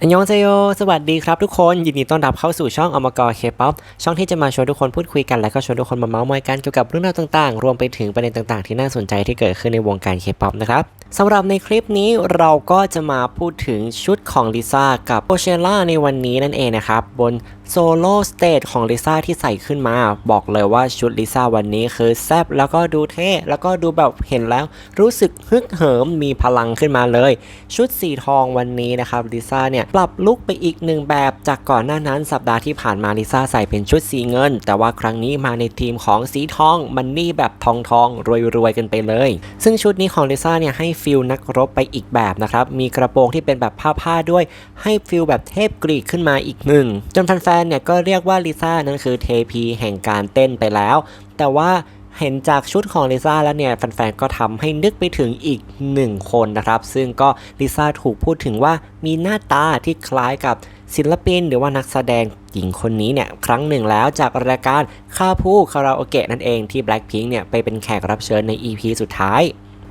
อันยองเซโย สวัสดีครับทุกคน ยินดีต้อนรับเข้าสู่ช่องอมกรเคป๊อปช่องที่จะมาชวนทุกคนพูดคุยกันและก็ชวนทุกคนมาเมาส์มอยกันเกี่ยวกับเรื่องราวต่างๆ รวมไปถึงประเด็นต่างๆ ที่น่าสนใจที่เกิดขึ้นในวงการเคป๊อปนะครับสำหรับในคลิปนี้เราก็จะมาพูดถึงชุดของลิซ่ากับโอเชล่าในวันนี้นั่นเองนะครับ บน โซโล่สเตจของลิซ่าที่ใส่ขึ้นมา บอกเลยว่าชุดลิซ่าวันนี้คือแซบแล้วก็ดูเท่ แล้วก็ดูแบบเห็นแล้ว รู้สึกฮึกเหิมมีพลังขึ้นมาเลย ชุดสีทองวันนี้นะครับลิซ่าเนี่ยปรับลุคไปอีกหนึ่งแบบจากก่อนหน้านั้นสัปดาห์ที่ผ่านมาลิซ่าใส่เป็นชุดสีเงิน แต่ว่าครั้งนี้มาในทีมของสีทองมันนี่แบบทองทองรวยรวยๆกันไปเลย ซึ่งชุดนี้ของลิซ่าเนี่ยให้ฟิลนักรบไปอีกแบบนะครับมีกระโปรงที่เป็นแบบผ้าผ้าด้วย ให้ฟิลแบบเทพกรีกขึ้นมาอีกหนึ่งจนแฟนๆเนี่ยก็เรียกว่าลิซ่านั้นคือเทพีแห่งการเต้นไปแล้ว แต่ว่าเห็นจากชุดของลิซ่าแล้วเนี่ยแฟนๆ ก็ทำให้นึกไปถึงอีกหนึ่งคนนะครับ ซึ่งก็ลิซ่าถูกพูดถึงว่ามีหน้าตาที่คล้ายกับศิลปินหรือว่านักแสดงหญิงคนนี้เนี่ยครั้งหนึ่งแล้วจากรายการคาพูคาราโอเกะนั่นเองที่ Blackpink เนี่ยไปเป็นแขกรับเชิญใน EP สุดท้าย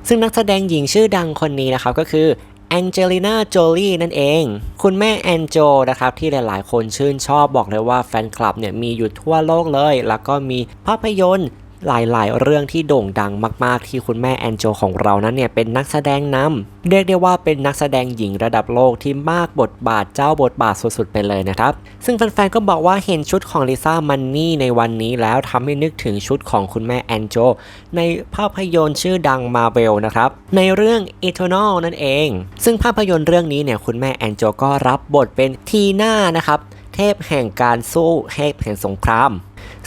ซึ่งนักแสดงหญิงชื่อดังคนนี้นะครับก็คือ แองเจลิน่าโจลีนั่นเอง คุณแม่แอนโจนะครับที่หลายๆ คนชื่นชอบบอกเลยว่าแฟนคลับเนี่ยมีอยู่ทั่วโลกเลย แล้วก็มีภาพยนตร์ หลายๆ เรื่องที่โด่งดังมากๆ ที่คุณแม่แอนโจของเรานั้นเนี่ยเป็นนักแสดงนำเรียกได้ว่าเป็นนักแสดงหญิงระดับโลกที่มากบทบาทเจ้าบทบาทสุดๆไปเลยนะครับ ซึ่งแฟนๆก็บอกว่าเห็นชุดของลิซ่ามันนี่ในวันนี้แล้วทำให้นึกถึงชุดของคุณแม่แอนโจในภาพยนตร์ชื่อดังมาเวลนะครับในเรื่อง Eternal นั่นเอง ซึ่งภาพยนตร์เรื่องนี้เนี่ยคุณแม่แอนโจก็รับบทเป็นทีน่านะครับเทพแห่งการสู้เทพแห่งสงคราม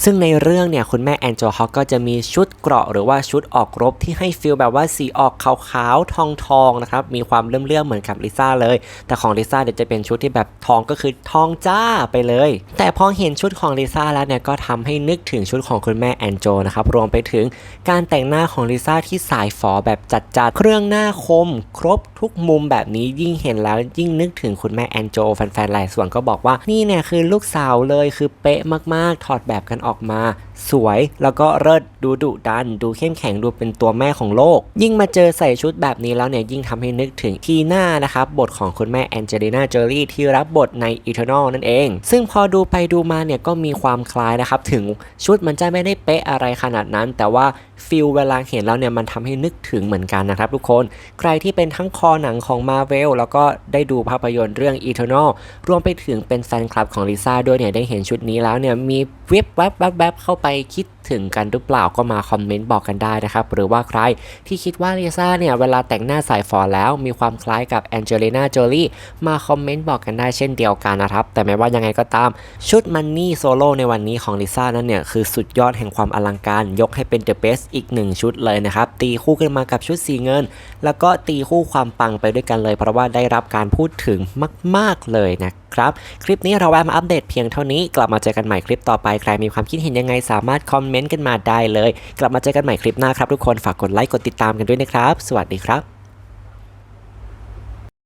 ซึ่งในเรื่องเนี่ยคุณแม่แอนโจฮอกก็จะมีชุดเกราะหรือว่าชุดออกรบที่ให้ฟีลแบบว่าสีออกขาวๆทองๆนะครับมีความเลื่อมๆเหมือนกับลิซ่าเลย แต่ของลิซ่าเดี๋ยวจะเป็นชุดที่แบบทองก็คือทองจ้าไปเลย แต่พอเห็นชุดของลิซ่าแล้วเนี่ยก็ทำให้นึกถึงชุดของคุณแม่แอนโจนะครับรวมไปถึงการแต่งหน้าของลิซ่าที่สายฝอแบบจัดๆเครื่องหน้าคม ครบทุกมุมแบบนี้ยิ่งเห็นแล้วยิ่งนึกถึงคุณแม่แอนโจแฟนๆหลายส่วนก็บอกว่านี่เนี่ยคือลูกสาวเลยคือเป๊ะมากๆถอดแบบกันออกออกมา สวย แล้วก็เลิศดูดุดัน ดูเข้มแข็งดูเป็นตัวแม่ของโลก ยิ่งมาเจอใส่ชุดแบบนี้แล้วเนี่ยยิ่งทำให้นึกถึงทีหน้านะครับบทของคุณแม่แองเจลิน่าโจลี่ที่รับบทใน Eternal นั่นเอง ซึ่งพอดูไปดูมาเนี่ยก็มีความคล้ายนะครับถึงชุดมันจะไม่ได้เป๊ะอะไรขนาดนั้น แต่ว่า ฟิลเวลาเห็นแล้วเนี่ยมันทำให้นึกถึงเหมือนกันนะครับทุกคน ใครที่เป็นทั้งคอหนังของ Marvel แล้วก็ได้ดูภาพยนตร์เรื่อง Eternal รวมไปถึงเป็นแฟนคลับของลิซ่าด้วยเนี่ยได้เห็นชุดนี้แล้วเนี่ยมีเว็บแวบแวบแวบเข้าไปคิดถึงกันหรือเปล่าก็มาคอมเมนต์บอกกันได้นะครับ หรือว่าใครที่คิดว่าลิซ่าเนี่ยเวลาแต่งหน้าสายฝอแล้วมีความคล้ายกับแองเจลิน่าโจลี่มาคอมเมนต์บอกกันได้เช่นเดียวกันนะครับ แต่ไม่ว่ายังไงก็ตามชุดมันนี่โซโล่ในวันนี้ของลิซ่านั้นเนี่ยคือสุดยอดแห่งความอลังการยกให้เป็นเดอะเบสอีกหนึ่งชุดเลยนะครับ ตีคู่กันมากับชุดสีเงิน แล้วก็ตีคู่ความปังไปด้วยกันเลย เพราะว่าได้รับการพูดถึงมาก ๆ เลยนะครับ คลิปนี้เราแวะมาอัปเดตเพียงเท่านี้ กลับมาเจอกันใหม่คลิปต่อไป ใครมีความคิดเห็นยังไงสามารถคอมเมนต์กันมาได้เลย กลับมาเจอกันใหม่คลิปหน้าครับทุกคน ฝากกดไลค์ กดติดตามกันด้วยนะครับ สวัสดีครับ